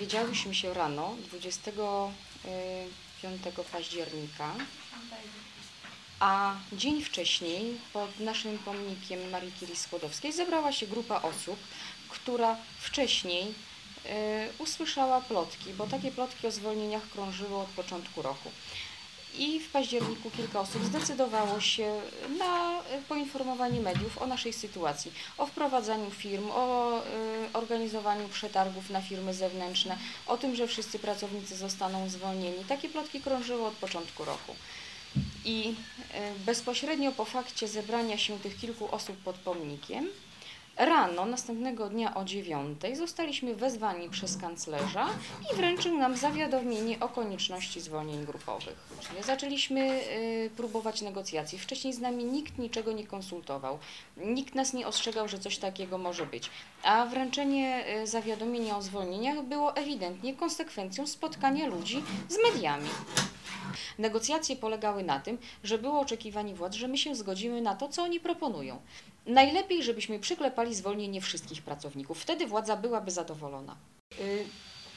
dowiedziałyśmy się rano 25 października, a dzień wcześniej pod naszym pomnikiem Marii Curie Skłodowskiej zebrała się grupa osób, która wcześniej y, usłyszała plotki, bo takie plotki o zwolnieniach krążyły od początku roku. I w październiku kilka osób zdecydowało się na poinformowanie mediów o naszej sytuacji, o wprowadzaniu firm, o y, organizowaniu przetargów na firmy zewnętrzne, o tym, że wszyscy pracownicy zostaną zwolnieni. Takie plotki krążyły od początku roku. I y, bezpośrednio po fakcie zebrania się tych kilku osób pod pomnikiem, rano następnego dnia o dziewiątej zostaliśmy wezwani przez kanclerza i wręczył nam zawiadomienie o konieczności zwolnień grupowych. Czyli zaczęliśmy y, próbować negocjacji. Wcześniej z nami nikt niczego nie konsultował. Nikt nas nie ostrzegał, że coś takiego może być. A wręczenie y, zawiadomienia o zwolnieniach było ewidentnie konsekwencją spotkania ludzi z mediami. Negocjacje polegały na tym, że było oczekiwanie władz, że my się zgodzimy na to, co oni proponują. Najlepiej, żebyśmy przyklepali zwolnienie wszystkich pracowników. Wtedy władza byłaby zadowolona. Y,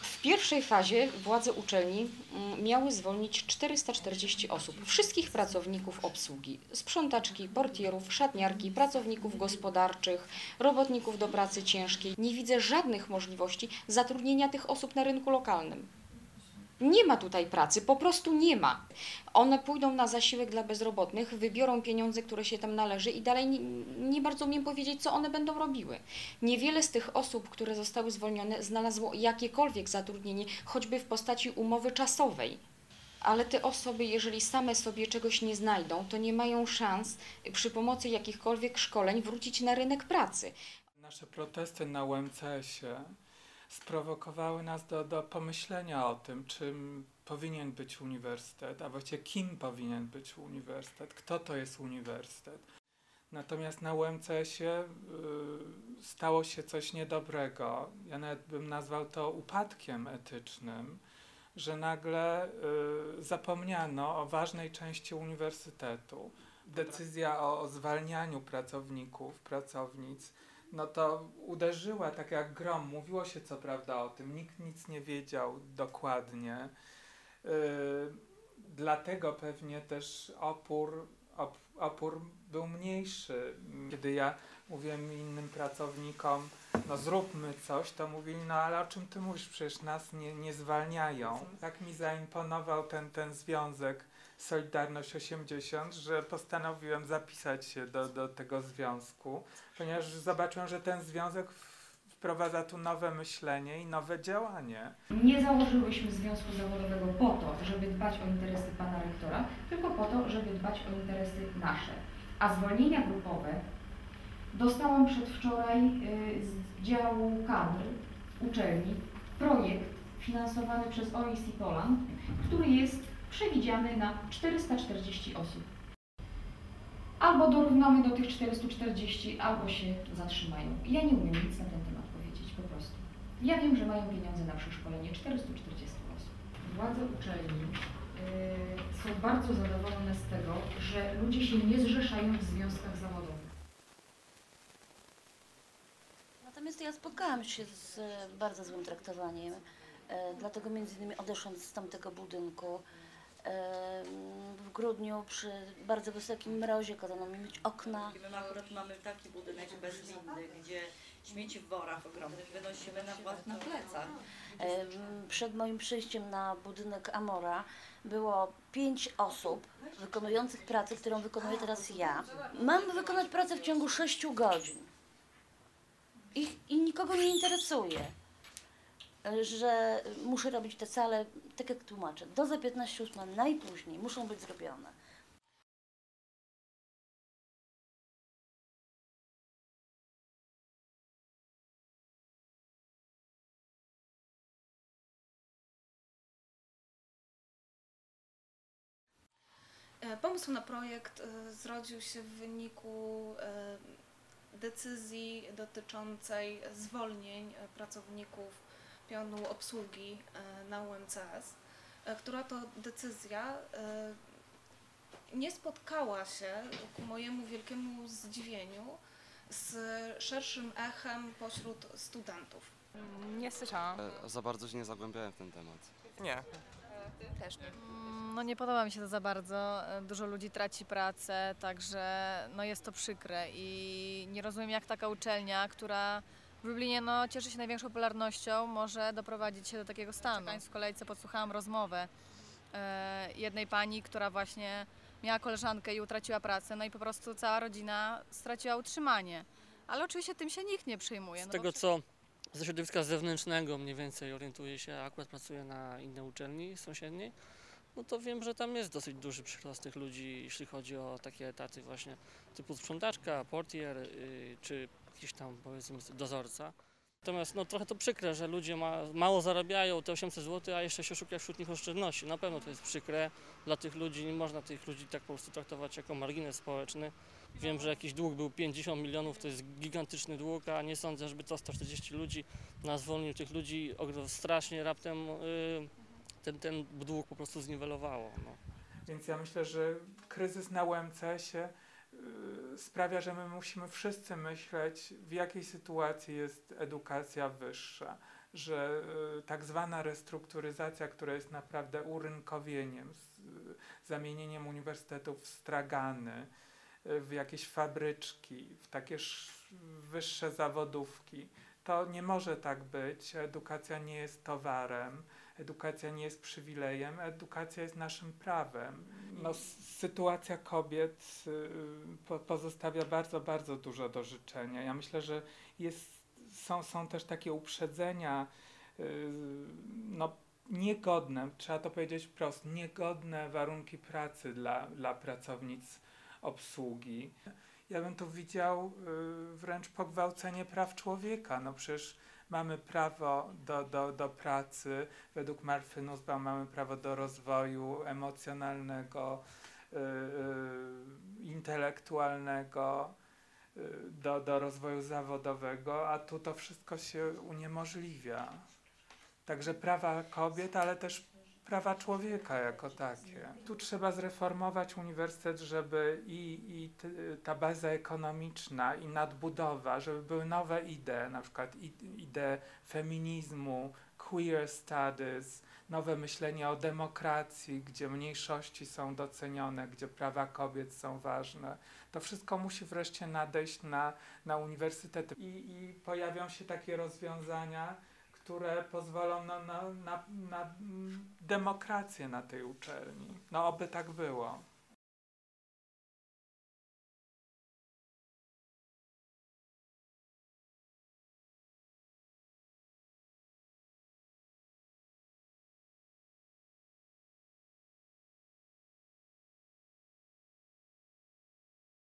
W pierwszej fazie władze uczelni mm, miały zwolnić 440 osób, wszystkich pracowników obsługi, sprzątaczki, portierów, szatniarki, pracowników gospodarczych, robotników do pracy ciężkiej. Nie widzę żadnych możliwości zatrudnienia tych osób na rynku lokalnym. Nie ma tutaj pracy, po prostu nie ma. One pójdą na zasiłek dla bezrobotnych, wybiorą pieniądze, które się tam należy i dalej nie, nie bardzo umiem powiedzieć, co one będą robiły. Niewiele z tych osób, które zostały zwolnione, znalazło jakiekolwiek zatrudnienie, choćby w postaci umowy czasowej. Ale te osoby, jeżeli same sobie czegoś nie znajdą, to nie mają szans przy pomocy jakichkolwiek szkoleń wrócić na rynek pracy. Nasze protesty na UMCS-ie sprowokowały nas do, do pomyślenia o tym, czym powinien być uniwersytet, a właściwie kim powinien być uniwersytet, kto to jest uniwersytet. Natomiast na UMCS-ie y, stało się coś niedobrego. Ja nawet bym nazwał to upadkiem etycznym, że nagle y, zapomniano o ważnej części uniwersytetu. Decyzja o, o zwalnianiu pracowników, pracownic no to uderzyła tak jak grom. Mówiło się co prawda o tym, nikt nic nie wiedział dokładnie. Yy, dlatego pewnie też opór, op, opór był mniejszy. Kiedy ja mówiłem innym pracownikom, no zróbmy coś, to mówili, no ale o czym ty mówisz, przecież nas nie, nie zwalniają. Tak mi zaimponował ten, ten związek Solidarność 80, że postanowiłem zapisać się do, do tego związku, ponieważ zobaczyłem, że ten związek wprowadza tu nowe myślenie i nowe działanie. Nie założyłyśmy związku zawodowego po to, żeby dbać o interesy pana rektora, tylko po to, żeby dbać o interesy nasze. A zwolnienia grupowe dostałam przedwczoraj y, z działu kadr uczelni projekt finansowany przez OECD Poland, który jest przewidziany na 440 osób. Albo dorównamy do tych 440, albo się zatrzymają. Ja nie umiem nic na ten temat powiedzieć, po prostu. Ja wiem, że mają pieniądze na przeszkolenie 440 osób. Władze uczelni y, są bardzo zadowolone z tego, że ludzie się nie zrzeszają w związkach zawodowych. Natomiast ja spotkałam się z e, bardzo złym traktowaniem, e, dlatego między innymi odeszłam z tamtego budynku. E, w grudniu przy bardzo wysokim mrozie kazano mi myć okna. My akurat mamy taki budynek bezwinny, gdzie śmieci w worach ogromnych wynosimy na własnych plecach. Przed moim przyjściem na budynek Amora było pięć osób wykonujących pracę, którą wykonuję teraz ja. Mam wykonać pracę w ciągu sześciu godzin. I, I nikogo nie interesuje, e, że muszę robić te sale, tak jak tłumaczę, do za 15 ósma najpóźniej muszą być zrobione. E, Pomysł na projekt e, zrodził się w wyniku decyzji dotyczącej zwolnień e, pracowników pionu obsługi e, na UMCS, e, która to decyzja nie spotkała się ku mojemu wielkiemu zdziwieniu z szerszym echem pośród studentów. Nie słyszałam. Za bardzo się nie zagłębiałem w ten temat. Nie. Też nie. No nie podoba mi się to za bardzo. Dużo ludzi traci pracę, także no jest to przykre i nie rozumiem jak taka uczelnia, która w Lublinie no, cieszy się największą popularnością, może doprowadzić się do takiego stanu. Czekając w kolejce podsłuchałam rozmowę e, jednej pani, która właśnie miała koleżankę i utraciła pracę, no i po prostu cała rodzina straciła utrzymanie. Ale oczywiście tym się nikt nie przejmuje. Z no tego co ze środowiska zewnętrznego mniej więcej orientuję się, a akurat pracuję na innej uczelni sąsiedniej, no to wiem, że tam jest dosyć duży przyrost tych ludzi, jeśli chodzi o takie etaty właśnie typu sprzątaczka, portier yy, czy jakiś tam powiedzmy dozorca. Natomiast no, trochę to przykre, że ludzie ma, mało zarabiają te 800 zł, a jeszcze się szuka wśród nich oszczędności. Na pewno to jest przykre dla tych ludzi, nie można tych ludzi tak po prostu traktować jako margines społeczny. Wiem, że jakiś dług był 50 milionów, to jest gigantyczny dług, a nie sądzę, żeby to 140 ludzi na zwolnieniu tych ludzi strasznie raptem y, ten, ten dług po prostu zniwelowało. No. Więc ja myślę, że kryzys na UMCS-ie y, sprawia, że my musimy wszyscy myśleć, w jakiej sytuacji jest edukacja wyższa, że y, tak zwana restrukturyzacja, która jest naprawdę urynkowieniem, zamienieniem uniwersytetów w stragany, w jakieś fabryczki, w takie sz- wyższe zawodówki, to nie może tak być. Edukacja nie jest towarem. Edukacja nie jest przywilejem, edukacja jest naszym prawem. No, sytuacja kobiet y, po, pozostawia bardzo, bardzo dużo do życzenia. Ja myślę, że jest, są, są też takie uprzedzenia, y, no, niegodne, trzeba to powiedzieć wprost, niegodne warunki pracy dla, dla pracownic obsługi. Ja bym tu widział y, wręcz pogwałcenie praw człowieka. No przecież mamy prawo do, do, do pracy, według Marfy Nussbaum mamy prawo do rozwoju emocjonalnego, y, y, intelektualnego, do, do rozwoju zawodowego, a tu to wszystko się uniemożliwia. Także prawa kobiet, ale też prawa człowieka jako takie. Tu trzeba zreformować uniwersytet, żeby i, i ta baza ekonomiczna, i nadbudowa, żeby były nowe idee, na przykład idee feminizmu, queer studies, nowe myślenie o demokracji, gdzie mniejszości są docenione, gdzie prawa kobiet są ważne. To wszystko musi wreszcie nadejść na, na uniwersytety. I, I pojawią się takie rozwiązania, które pozwolą na, na, na, na demokrację na tej uczelni. No oby tak było.